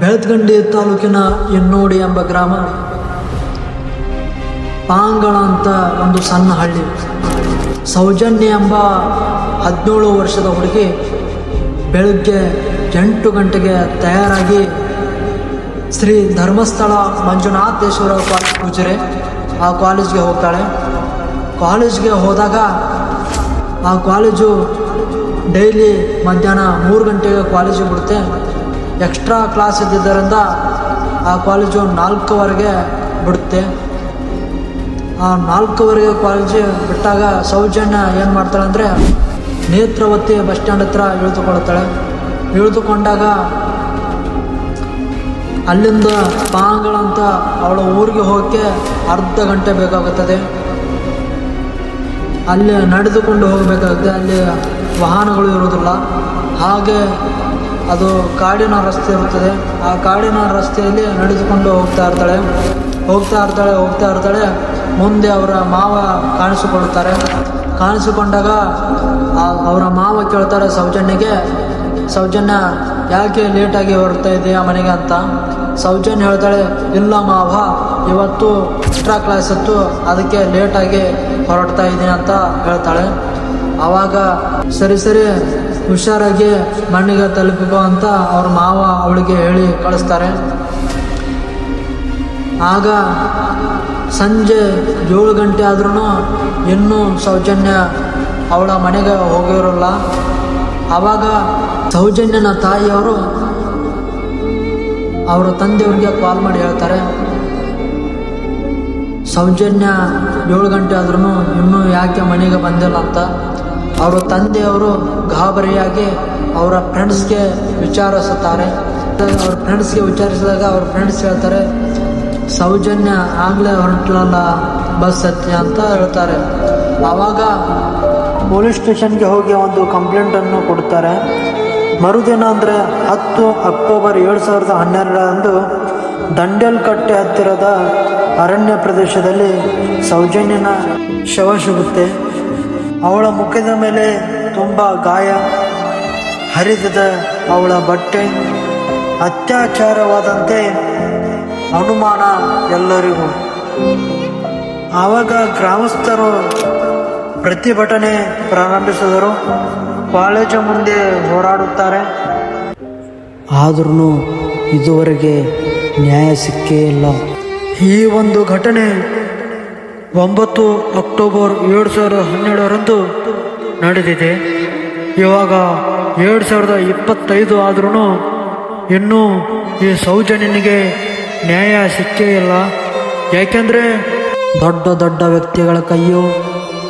ಬೆಳತ್ಗಂಡಿ ತಾಲೂಕಿನ ಎನ್ನೋಡಿ ಎಂಬ ಗ್ರಾಮ. ಪಾಂಗಳ ಅಂತ ಒಂದು ಸಣ್ಣ ಹಳ್ಳಿ. ಸೌಜನ್ಯ ಎಂಬ ಹದಿನೇಳು ವರ್ಷದ ಹುಡುಗಿ ಬೆಳಗ್ಗೆ ಎಂಟು ಗಂಟೆಗೆ ತಯಾರಾಗಿ ಶ್ರೀ ಧರ್ಮಸ್ಥಳ ಮಂಜುನಾಥೇಶ್ವರ ಕಾಲೇಜ್ ಪೂಜರೆ ಆ ಕಾಲೇಜ್ಗೆ ಹೋಗ್ತಾಳೆ. ಕಾಲೇಜ್ಗೆ ಹೋದಾಗ ಆ ಕಾಲೇಜು ಡೈಲಿ ಮಧ್ಯಾಹ್ನ ಮೂರು ಗಂಟೆಗೆ ಕಾಲೇಜಿಗೆ ಬಿಡುತ್ತೆ. ಎಕ್ಸ್ಟ್ರಾ ಕ್ಲಾಸ್ ಇದ್ದಿದ್ದರಿಂದ ಆ ಕಾಲೇಜು ನಾಲ್ಕುವರೆಗೆ ಬಿಡುತ್ತೆ. ಆ ನಾಲ್ಕುವರೆಗೆ ಕಾಲೇಜು ಬಿಟ್ಟಾಗ ಸೌಜನ್ಯ ಏನು ಮಾಡ್ತಾಳೆ ಅಂದರೆ ನೇತ್ರಾವತಿ ಬಸ್ ಸ್ಟ್ಯಾಂಡ್ ಹತ್ರ ಇಳಿದುಕೊಳ್ತಾಳೆ ಇಳಿದುಕೊಂಡಾಗ ಅಲ್ಲಿಂದ ಪಾಂಗಳಂತ ಅವಳ ಊರಿಗೆ ಹೋಗೋಕ್ಕೆ ಅರ್ಧ ಗಂಟೆ ಬೇಕಾಗುತ್ತದೆ. ಅಲ್ಲಿ ನಡೆದುಕೊಂಡು ಹೋಗಬೇಕಾಗುತ್ತೆ ಅಲ್ಲಿ ವಾಹನಗಳು ಇರೋದಿಲ್ಲ ಹಾಗೆ ಅದು ಕಾಡಿನ ರಸ್ತೆ ಇರುತ್ತದೆ. ಆ ಕಾಡಿನ ರಸ್ತೆಯಲ್ಲಿ ನಡೆದುಕೊಂಡು ಹೋಗ್ತಾ ಇರ್ತಾಳೆ. ಹೋಗ್ತಾ ಇರ್ತಾಳೆ ಹೋಗ್ತಾ ಇರ್ತಾಳೆ. ಮುಂದೆ ಅವರ ಮಾವ ಕಾಣಿಸಿಕೊಳ್ತಾರೆ ಕಾಣಿಸಿಕೊಂಡಾಗ ಅವರ ಮಾವ ಕೇಳ್ತಾರೆ, ಸೌಜನ್ಯಗೆ, ಸೌಜನ್ಯ, ಯಾಕೆ ಲೇಟಾಗಿ ಹೊರಡ್ತಾ ಇದೆಯಾ ಮನೆಗೆ ಅಂತ? ಸೌಜನ್ಯ ಹೇಳ್ತಾಳೆ, ಇಲ್ಲ ಮಾವ, ಇವತ್ತು ಎಕ್ಸ್ಟ್ರಾ ಕ್ಲಾಸ್ ಇತ್ತು, ಅದಕ್ಕೆ ಲೇಟಾಗಿ ಹೊರಡ್ತಾ ಇದ್ದೀನಿ ಅಂತ ಹೇಳ್ತಾಳೆ. ಆವಾಗ ಸರಿ ಸರಿ ಹುಷಾರಾಗಿ ಮಣ್ಣಿಗೆ ತಲುಪಿಕೋ ಅಂತ ಅವ್ರ ಮಾವ ಅವಳಿಗೆ ಹೇಳಿ ಕಳಿಸ್ತಾರೆ. ಆಗ ಸಂಜೆ ಏಳು ಗಂಟೆ ಆದ್ರೂ ಇನ್ನೂ ಸೌಜನ್ಯ ಅವಳ ಮನೆಗೆ ಹೋಗಿರೋಲ್ಲ. ಆವಾಗ ಸೌಜನ್ಯನ ತಾಯಿಯವರು ಅವರ ತಂದೆಯವ್ರಿಗೆ ಕಾಲ್ ಮಾಡಿ ಹೇಳ್ತಾರೆ. ಸೌಜನ್ಯ ಏಳು ಗಂಟೆ ಆದ್ರೂ ಇನ್ನೂ ಯಾಕೆ ಮನೆಗೆ ಬಂದಿಲ್ಲ ಅಂತ. ಅವರ ತಂದೆಯವರು ಗಾಬರಿಯಾಗಿ ಅವರ ಫ್ರೆಂಡ್ಸ್ಗೆ ವಿಚಾರಿಸುತ್ತಾರೆ. ಅವ್ರ ಫ್ರೆಂಡ್ಸ್ಗೆ ವಿಚಾರಿಸಿದಾಗ ಅವ್ರ ಫ್ರೆಂಡ್ಸ್ ಹೇಳ್ತಾರೆ, ಸೌಜನ್ಯ ಆಗಲೇ ಹೊರಟಲ್ಲ ಬಸ್ ಹತ್ತಿ ಅಂತ ಹೇಳ್ತಾರೆ. ಆವಾಗ ಪೊಲೀಸ್ ಸ್ಟೇಷನ್ಗೆ ಹೋಗಿ ಒಂದು ಕಂಪ್ಲೇಂಟನ್ನು ಕೊಡ್ತಾರೆ. ಮರುದಿನ ಅಂದರೆ ಹತ್ತು ಅಕ್ಟೋಬರ್ ಏಳು ಸಾವಿರದ ಹನ್ನೆರಡರಂದು ದಂಡೆಲ್ಕಟ್ಟೆ ಹತ್ತಿರದ ಅರಣ್ಯ ಪ್ರದೇಶದಲ್ಲಿ ಸೌಜನ್ಯನ ಶವ ಸಿಗುತ್ತೆ. ಅವಳ ಮುಖದ ಮೇಲೆ ತುಂಬ ಗಾಯ. ಹರಿದಿದ ಅವಳ ಬಟ್ಟೆ. ಅತ್ಯಾಚಾರವಾದಂತೆ ಅನುಮಾನ ಎಲ್ಲರಿಗೂ. ಆವಾಗ ಗ್ರಾಮಸ್ಥರು ಪ್ರತಿಭಟನೆ ಪ್ರಾರಂಭಿಸಿದರು. ಕಾಲೇಜು ಮುಂದೆ ಹೋರಾಡುತ್ತಾರೆ. ಆದ್ರೂ ಇದುವರೆಗೆ ನ್ಯಾಯ ಸಿಕ್ಕೇ ಇಲ್ಲ. ಈ ಒಂದು ಘಟನೆ ಒಂಬತ್ತು ಅಕ್ಟೋಬರ್ ಎರಡು ಸಾವಿರದ ಹನ್ನೆರಡರಂದು ನಡೆದಿದೆ. ಇವಾಗ ಎರಡು ಸಾವಿರದ ಇಪ್ಪತ್ತೈದು ಆದ್ರೂ ಇನ್ನೂ ಈ ಸೌಜನ್ಯನಿಗೆ ನ್ಯಾಯ ಸಿಕ್ಕೇ ಇಲ್ಲ. ಯಾಕೆಂದರೆ ದೊಡ್ಡ ದೊಡ್ಡ ವ್ಯಕ್ತಿಗಳ ಕೈಯು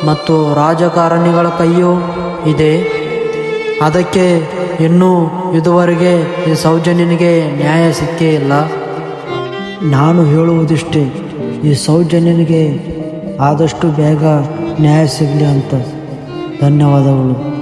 ಮತ್ತು ರಾಜಕಾರಣಿಗಳ ಕೈಯು ಇದೆ. ಅದಕ್ಕೆ ಇನ್ನೂ ಇದುವರೆಗೆ ಈ ಸೌಜನ್ಯನಿಗೆ ನ್ಯಾಯ ಸಿಕ್ಕೇ ಇಲ್ಲ. ನಾನು ಹೇಳುವುದಿಷ್ಟೇ, ಈ ಸೌಜನ್ಯನಿಗೆ ಆದಷ್ಟು ಬೇಗ ನ್ಯಾಯ ಸಿಗಲಿ ಅಂತ ಧನ್ಯವಾದಗಳು.